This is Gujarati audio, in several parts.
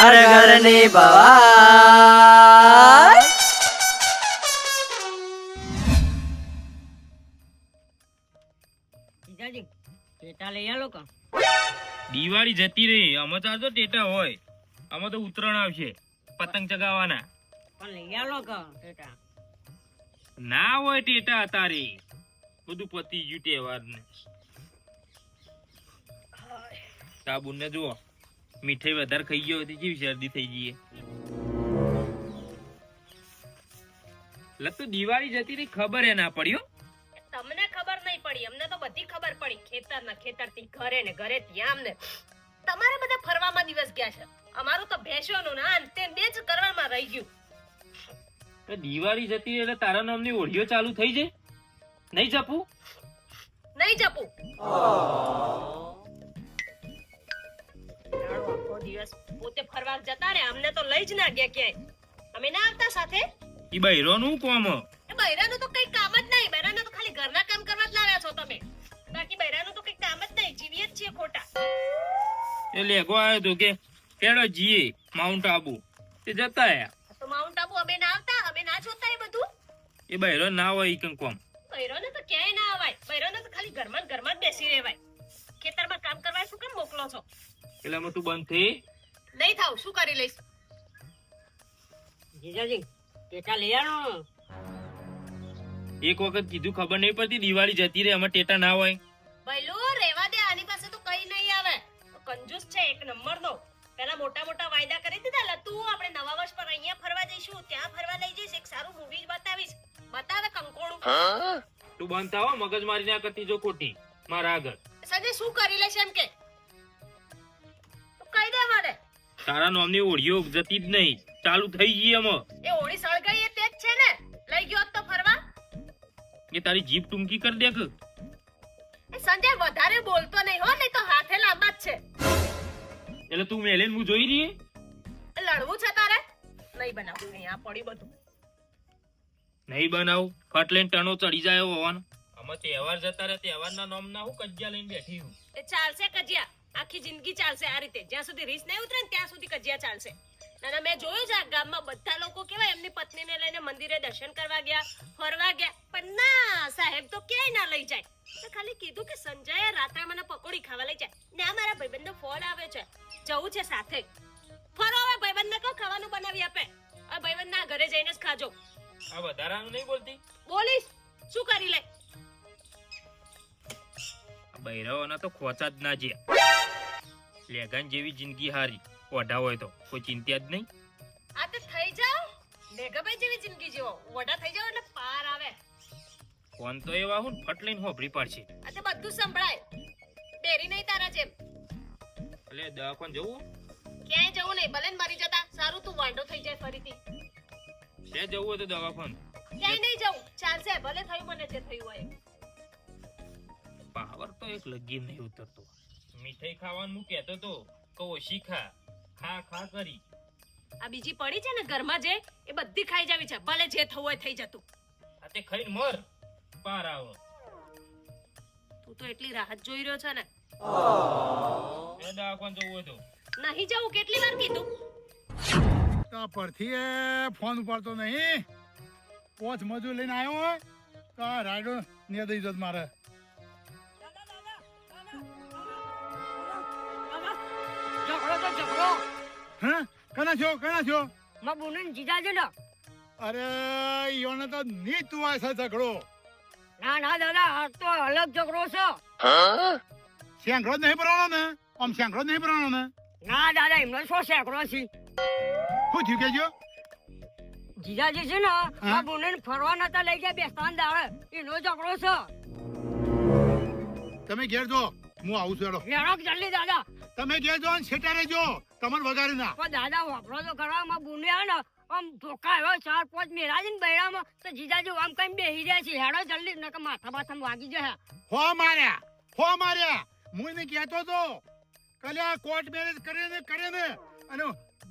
ઘર ઘરની ભવાઈ જીજાજી ટેટા લઈ આલો કા? દિવાળી જતી રહી. અમે તો તો ટેટા હોય. અમે તો ઉત્તરાયણ આવશે. પતંગ ચગાવવાના. પણ લઈ આલો કા ટેટા? ના હોય ટેટા તારે બધું પતી ગયું તહેવાર ને સાબુન ને જુઓ. મીઠાઈ વધારે ખાઈ ગયો હતી જેવી શરદી થઈ ગઈ લતું દિવાળી જતી રહી ખબર એ ના પડ્યો તમને ખબર નહીં પડી અમને તો બધી ખબર પડી. ખેતર ના ખેતરથી ઘરે ને ઘરે ત્યાં અમને. તમારે બધા ફરવામાં દિવસ ગયા છે. અમારું તો ભેંસોનું ના અંતે બે જ કરવામાં રહી ગયું. તો દિવાળી જતી એટલે તારા નામની ઓળીઓ ચાલુ થઈ જાય નહીં જપું? નહીં જપું. પોતે ફરવા જતા રે અમને તો લઈ જ ના ગયા ક્યાંય. અમે ના આવતા સાથે? ઈ બૈરોનું કોમ? એ બૈરાનું તો કઈ કામ જ નહીં. બૈરાનું તો ખાલી ઘરના કામ કરવા જ લાવ્યા છો તમે. બાકી બૈરાનું તો કઈ કામ જ નહીં. જીવીએ જ છીએ ખોટા. એ લેગો આવ્યો તો કે કેડો જીએ માઉન્ટ આબુ તે જતા આયા તો માઉન્ટ આબુ અમે ના આવતા? અમે ના જોતા એ બધું? એ બૈરો ના હોય કંઈ કોમ. બૈરોને તો ક્યાંય ના અવાય. બૈરોને તો ખાલી ઘરમાં ને ઘરમાં જ બેસી રહેવાય. ખેતરમાં કામ કરવા શું કેમ મોકલો છો? એટલે અમે તું બંધ થઈ? નહીં થાવ શું કરી લઈશ? જીજાજી ટેટા લઈ આવો. એક વખત કીધું ખબર નહીં પડતી દિવાળી જતી રહે આમાં ટેટા ના હોય. ભઈલું રેવા દે આની પાસે તો કઈ નહીં આવે. કંજૂસ છે એક નંબર નો પેલા મોટા મોટા વાયદા કરી દીધા લતું આપણે નવા વર્ષ પર અહીંયા ફરવા જઈશું ત્યાં ફરવા લઈ જઈશ એક સારું મૂવી બતાવીશ. બતાવે કંકોણું. તું બંધ થાવ મગજ મારી ના કરતી જો ખોટી. મારા આગળ. સંજય શું કરી લેશે એમ કે? તું કહી દે મને. તારા નામની ઓળીઓ જતી જ નહીં. ચાલુ થઈ ગઈ આમાં એ ઓળી સળગાઈ એ તે જ છે ને? લઈ ગયો તો ફરવા. એ તારી જીભ ટૂંકી કર દેખ. એ સંજય વધારે બોલતો નહીં હો નહીં તો હાથે લાંબા જ છે. એટલે તું મેલેન હું જોઈ રહી? લડવું છે તારે? નહીં બનાવું અહીંયા પડી બધું. નહીં બનાવ. ફટ લઈને ટણો ચડી જાય હોવાનો. આમાં તહેવાર જતા રહે તહેવારના નામ ના હું કજિયા લઈને બેઠી હું એ ચાલશે કજિયા. આખી જિંદગી ચાલશે આ રીતે. જ્યાં સુધી રીસ નહીં ઉતરે ત્યાં સુધી કજિયા ચાલશે. ના ના, મેં જોયું છે આ ગામમાં બધા લોકો કેવા એમની પત્નીને લઈને મંદિરે દર્શન કરવા ગયા ફરવા ગયા પણ ના સાહેબ તો ક્યાંય ના લઈ જાય. તો ખાલી કીધું કે સંજય રાત્રે મને પકોડી ખાવા લઈ જાય. ના મારા ભાઈબંધનો ફોન આવે છે. જવું છે સાથે. ફરો હવે ભાઈબંધને કહો ખાવાનું બનાવી આપે. આ ભાઈબંધના ઘરે જઈને જ ખાજો. આ વધારાનું નહીં બોલતી? બોલીશ. શું કરી લે? આ તો ખોચા જ ના જે લેગાન જેવી જિંદગી હારી. ઓઢા હોય તો. કોઈ ચિંતા જ નહીં. આ તો થઈ જાઓ. લેગાભાઈ જેવી જિંદગી જીવો. મોટા થઈ જાઓ એટલે પાર આવે. ફોન તો એવા હું ફટ લઈને હોભરી પડશે. આ તો બધું સંભળાય. બેરી નહીં તારા જેમ. એટલે દવાખાન જવું? ક્યાંય જવું નહીં. ભલે મરી જતા. સારું તું વાંડો થઈ જાય ફરીથી. છે જવું હોય તો દવાખાન? ક્યાંય નહીં જવું. ચાલશે ભલે થયું મને જે થયું હોય. પાવર તો એક લગી નહીં ઉતરતો. મીઠાઈ ખાવાનું હું કહેતો તો કહો શીખા ખા ખા ખા કરી. આ બીજી પડી છે ને ઘરમાં જે એ બધી ખાઈ જાવી છે. ભલે જે થવું હોય થઈ જતું. આ તે ખાઈને મર. પાર આવો. તું તો એટલી રાહત જોઈ રહ્યો છે ને. એ દવાખાન જવું હોય તો. નહીં જવું? કેટલી વાર કીધું? તા પરથી એ ફોન ઉપાડતો નહીં. પોચ મજૂર લઈને આવ્યો હોય તો રાયડો ને દઈ જત મારે. તો હા? કના છો કના છો માં બોને જીજાજી ને. અરે યોને તો ની તું આ છે ઝઘડો. ના ના દાદા આ તો અલગ છોકરો છે. શેંકડો જ નહીં ભરવાનો ને? આમ શેંકડો જ નહીં ભરવાનો ને? ના દાદા એમનો શું સેકડો છે? શું થયું કેજો જીજાજી છે ને આ બોનન ફરવા નતા લઈ ગયા બેસ્તાન દાડે. એનો છોકરો છે. તમે ઘેર જો. હું આવું છું હેડો લેણો જલ્દી દાદા. તમે ઘેર જો ને છેટા રહેજો તમને વગાડી ના પણ દાદા વાપરો તો કરવા માં બોને ને આમ ધોકા એવા ચાર પાંચ મેરા ને બૈરામાં તો જીજાજી આમ કઈ બેહી રહ્યા છે. હેડો જલ્દી નકર માથા માથા વાગી જાય હો માર્યા હો માર્યા. હું એને કહેતો તો કલ્યા કોર્ટ મેરેજ કરે ને કરે ને. અને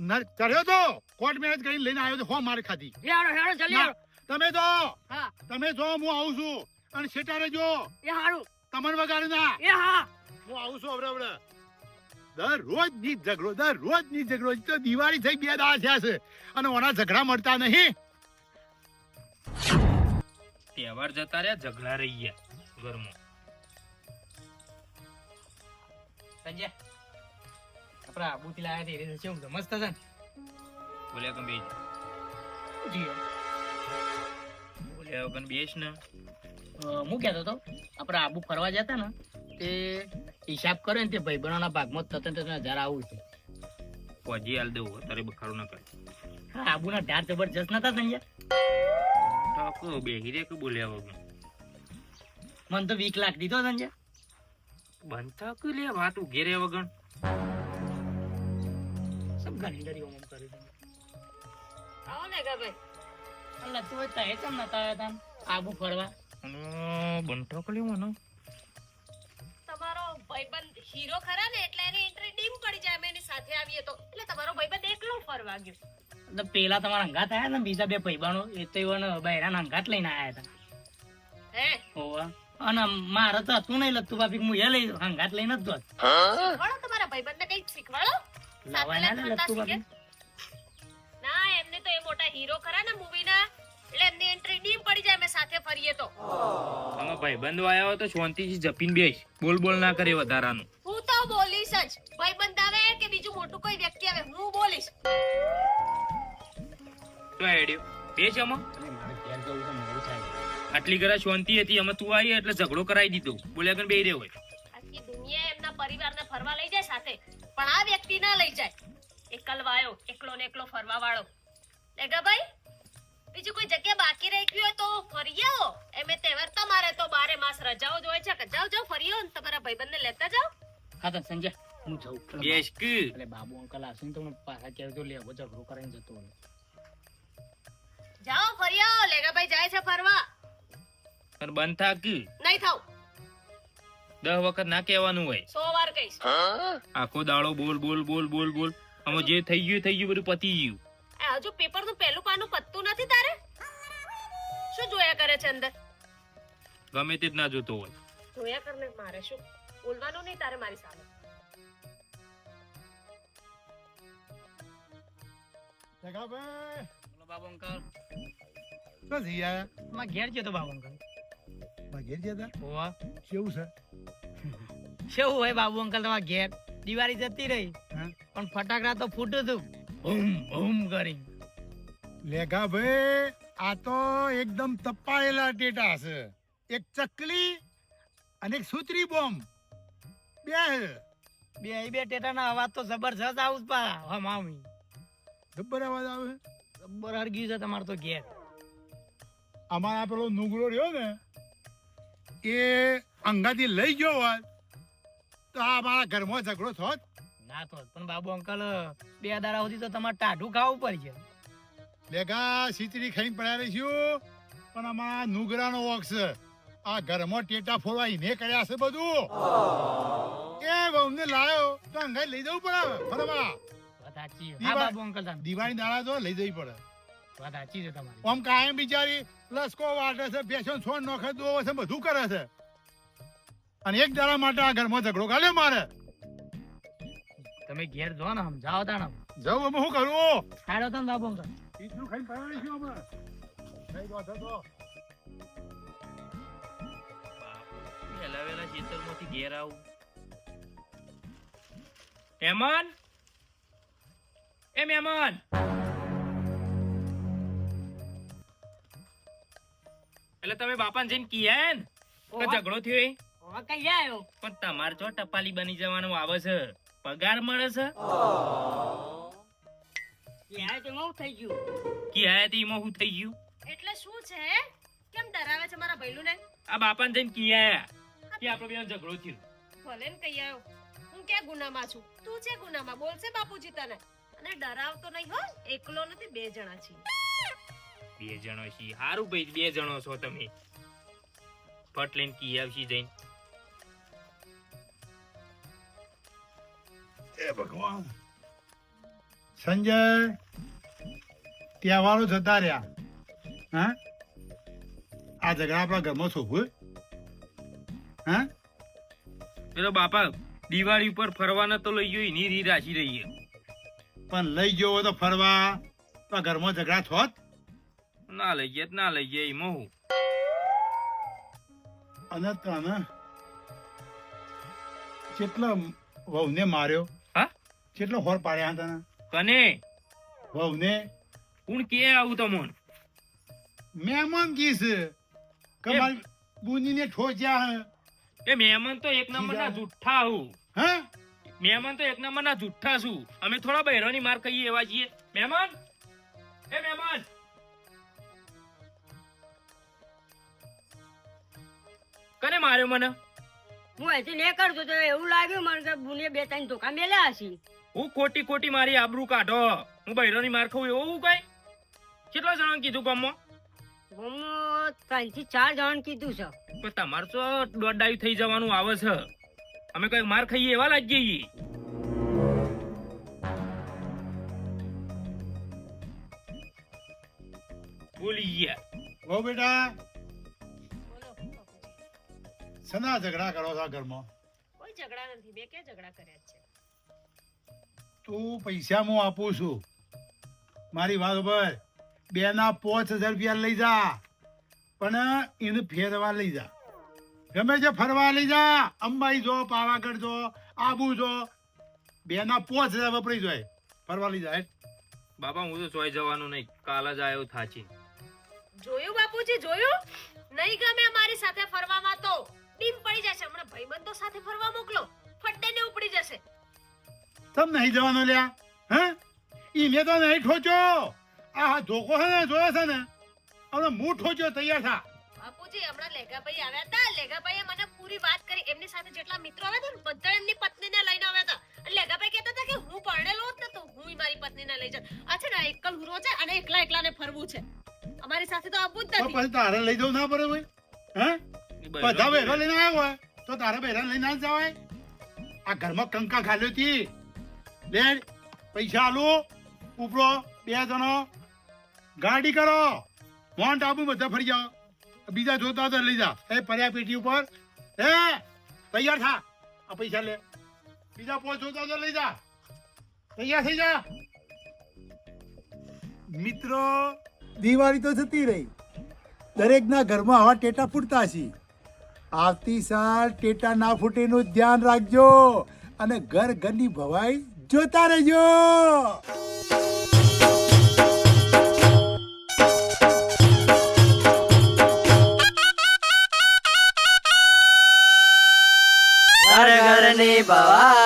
નર- ચડ્યો તો કોર્ટ મેરેજ કરીને લઈને આવ્યો તો હો મારે ખાધી. હેડો હેડો જલ્દી તમે જો હા. તમે જો હું આવું છું. અને છેટા રહેજો એ હારું. તમને વગાડી ના એ હા. હું આવું છું હમણાં હવે દરરોજની ઝઘડો દરરોજની ઝઘડો તો દિવાળી થઈ બે દાડા થયા છે. અને ઓના ઝઘડા મળતા નહીં. તહેવાર જતા રહ્યા ઝઘડા રહી ગયા ઘરમાં. સંજય આપણા આબુથી લાયા છે એ શું છે મસ્ત છે બોલ્યા કે બેસ જી બોલ્યા વગર બેસ ને. હું કહેતો હતો આપણા આબુ ફરવા જતા ને તે હિસાબ કરે ને તે ભાઈબંધોના ભાગમાં તતન તતન હજાર આવું છે. ફોજી હાલ દેવું અત્યારે બખાડું ના કરે. હા આબુના ઢાર જબરજસ્ત નતા સંજય ઠાકો બેહી રે કે બોલ્યા વગર? મને તો વીક લાખ દીધો સંજય. બનતા કે લે વાત ઉઘે રે વગર? સબ ડરી ઓમ કરી દે આવો ને ભાઈ. અલ્લા તું એ તહે ચમ નતા આવ્યા તા આબુ ફરવા. બંઠો કે તમારો ભાઈબંધ હીરો ખરા ને એટલે એની એન્ટ્રી ડીમ પડી જાય અમે એની સાથે આવીએ તો. એટલે તમારો ભાઈબંધ એકલો ફરવા ગયો. તો પેલા તમારા અંગાત આયા ને બીજા બે ભાઈબાનો એ તો એવાને બૈરાના અંગાત લઈને આયા હતા. હે? હોવા. અને મારે તો હતું નહીં લગતું બાપી હું એ લઈ હંગાત લઈને જ જોત શીખવાડો તમારા ભાઈબંધને કઈ શીખવાડો. લગતું બાપી. ના એમને તો એ મોટા હીરો ખરા ને મૂવીના એટલે એમની એન્ટ્રી ડીમ પડી જાય અમે સાથે ફરીએ તો. અમે ભાઈ બંધ આવ્યો તો શાંતિથી જપીન બેસ. બોલ બોલ ના કરે વધારાનું. હું તો બોલીશ જ. ભાઈબંધ આવે કે બીજું મોટું કોઈ વ્યક્તિ આવે હું બોલીશ. તો એડિયો મોડું થાય આટલી ઘરે શાંતિ હતી અમે તું આવી એટલે ઝઘડો કરાવી દીધો. બોલ્યા કે બે રહ્યો હોય. આખી દુનિયા એમના પરિવારને ફરવા લઈ જાય સાથે પણ આ વ્યક્તિ ના લઈ જાય. એકલવાયો એકલો ને એકલો ફરવા વાળો. લેગા ભાઈ. બીજું કોઈ જગ્યા બાકી રહી ગયું હોય તો ફરી આવો. એમે તહેવાર તમારે તો બારે માસ રજાઓ જ હોય છે. જાઓ જાઓ ફરી આવો ને તમારા ભાઈબંધને લેતા જાઓ. હા તો સંજય હું જઉં. યસ કે. એટલે બાબુ અંકલ આવશે ને તો પાછા પાછા કહેજો લેવો ઝઘડો કરીને જતો હોય જાઓ ફરી આવો. લેગાભાઈ જાય છે ફરવા. પણ બંધ થા કે. નહીં થાવ દસ વખત ના કહેવાનું હોય. સો વાર કહીશ. આખો દાડો બોલ બોલ બોલ બોલ બોલ. આમાં જે થઈ ગયું થઈ ગયું બધું પતી ગયું. હજુ પેપરનું પહેલું પાનું પત્તું છે અંદર ગમે તે જ ના જોતો હોય. જોયા કરને મારે શું? બોલવાનું નહીં તારે મારી સામે. જગાભાઈ. બોલો બાબુ અંકલ. તો જઈ આયા માં ઘેર જતો બાબુ અંકલ. ભાગી જતા ઓવા કેવું છે? કેવું હોય બાબુ અંકલ તમાર ઘેર? દિવાળી જતી રહી. હા? પણ ફટાકડા તો ફૂટું હતું બૂમ બૂમ કરી. લેગા ભાઈ આ તો એકદમ તપાયેલા ટેટા છે. એક ચકલી અને એક સૂત્રી બોમ્બ બે. બે બે ટેટાના અવાજ તો જબરજસ્ત આવું પા હા મામી. જબર અવાજ આવે? જબર હરગી છે તમારો તો ઘેર. અમારા પેલો નુગરો રહ્યો ને એ અંગાથી લઈ ગયો હોત તો આ અમારા ઘરમાં ઝઘડો થોત. ના તો પણ બાબુ અંકલ બે દાડા સુધી તો તમારે ટાઢું ખાવું પડશે. લેગા ખીચડી ખાઈને પડ્યા રહીશું પણ આમાં નુગરાનો વોક આ ઘરમાં ટેટા ફોડવા ઈને કર્યા છે બધું. એ વહુને લાયો? તો અંગાઈ લઈ જવું પડે ફરવા. હા દિવાળી- દાડા તો લઈ જવી પડે. આમ કાયમ બિચારી લસકો વાટે છે બેસો છોડ નોખે દોવે છે બધું કરે છે. અને એક દાડા માટે આ ઘરમાં ઝઘડો કાઢ્યો મારે. તમે ઘેર જો ને સમજાવો તાણે જવું ને બાબુ હમણાં તો. વહેલા વહેલા ખેતરમાંથી ઘેર આવું. મહેમાન? એ મહેમાન? એટલે તમે બાપાને જઈને કિયા ને કે ઝઘડો થયો એ? કઈ આવ્યો પણ તમારે જો ટપાલી બની જવાનું આવે છે. પગાર મળે છે. યાર તો એવું થઈ ગયું. કિયા તે એમાં થઈ ગયું? એટલે શું છે? કેમ ડરાવે છે મારા ભૈલુને આ બાપાને જઈને કિયા કે આપણો બેનો ઝઘડો થયો. ભલે ને કહી આવ્યો હું ક્યાં ગુનામાં છું? તું છે ગુનામાં? બોલશે બાપુજી તને. અને ડરાવતો નહીં હો. એકલો નથી બે જણા છીએ. બે જણો છીએ. સારું ભાઈ બે જણો છો તમે. ફટ લઈને કી આવશી જઈને. એ ભગવાન. સંજય તહેવારો જતા રહ્યા. હા? આ ઝઘડા આપણા ઘરમાં શોભું હા? એટલે બાપા દિવાળી ઉપર ફરવાના તો લઈ ગયો એની રી રાશી રહીએ પણ લઈ ગયો તો ફરવા. તો ઘરમાં ઝઘડા થોત? ના લઈ ગયા ના લઈ ગયા એમાં હું? અને તને કેટલો વહુને માર્યો? હા? કેટલો હોર પાડ્યા તને? કને વહુને? કોણ કે આવું તમોન? મહેમાન કીસ કમાલ બુનીને ઠોચ્યા હે. એ મહેમાન તો એક નંબરના જુઠ્ઠા હું. હે? મહેમાન તો એક નંબરના જુઠ્ઠા છું. અમે થોડા બહેરોની માર કહીએ એવા છીએ. મહેમાન? એ મહેમાન! કને માર્યો મને? હું અહીંથી ને કરતો તો એવું લાગ્યું મને કે બુને બે ત્રણ ધોકા મેલ્યા હશે. હું કોટી કોટી મારી આબરૂ કાઢો. હું બૈરોની માર ખાઉં એવું કઈ? કેટલા જણા કીધું ગામમાં? હું ત્રણથી ચાર જણ કીધું છે. પણ તમારે તો દોડાયું થઈ જવાનું આવે છે. અમે કઈ માર ખાઈએ એવા લાગી જઈએ બોલી ગયા. વહુ બેટા. સના ઝઘડા કરો છો ઘરમાં? કોઈ ઝઘડા નથી બે કે ઝઘડા કર્યા તું પૈસા હું આપું છું. મારી વાત ઉપર બેના પાંચ હજાર રૂપિયા લઈ જા પણ એને ફેરવા લઈ જા. ગમે છે ફરવા લઈ જા અંબાઈ જો પાવાગઢ જો આબુ જો બેના પાંચ હજાર વપરાઈ જાય. ફરવા લઈ જાય બાપા હું તો ચોઈ જવાનું નહીં. કાલ જ આવ્યો થાચી. જોયું બાપુજી જોયું? નહીં ગમે અમારી સાથે ફરવામાં તો. ડીમ પડી જશે. હમણાં ભાઈબંધો સાથે ફરવા મોકલો. ફટ્ટે ને ઉપડી જશે. તમ નહીં જવાનો લ્યા હે? ઈને તો નહીં ઠોચ્યો આ ધોકો છે ને જોયો છે ને? હવે હું ઠોચ્યો તૈયાર થા. બાપુજી હમણાં લેગાભાઈ આવ્યા હતા. લેગાભાઈએ મને પૂરી વાત કરી. એમની સાથે જેટલા મિત્રો આવ્યા હતા બધા એમની પત્નીને લઈને આવ્યા હતા. અને લેગાભાઈ કહેતા હતા કે હું પરણેલો જ તો હું મારી પત્નીને લઈ જાઉં અચ્છા છે ને એકલ હુરો છે અને એકલા એકલાને ફરવું છે. અમારી સાથે તો આવવું જ તો નથી પછી તારે લઈ જવું ના પડે ભાઈ. હે? બધા ભેગા લઈને આવ્યો હોય. તો તારે ભેગા લઈને ના જવાય? આ ઘરમાં કંકા ખાલ્યો હતી. લે પૈસા લો ઉપરો બે જણો. ગાડી કરો. મોન્ટ આબુ બધા ફરી જાઓ. બીજા જોતા તો લઈ જા. એ પર્યા પેટી ઉપર. હે તૈયાર થા. આ પૈસા લે. બીજા પોચ જોતા તો લઈ જા. તૈયાર થઈ જા. મિત્રો, દિવાળી તો થતી રહી. દરેકના ઘરમાં આવા ટેટા ફૂટતા છે. આવતી સાલ ટેટા ના ફૂટેનું ધ્યાન રાખજો. અને ઘર ઘરની ભવાઈ જોતા રહેજો ઘર ઘરની ભવાઈ.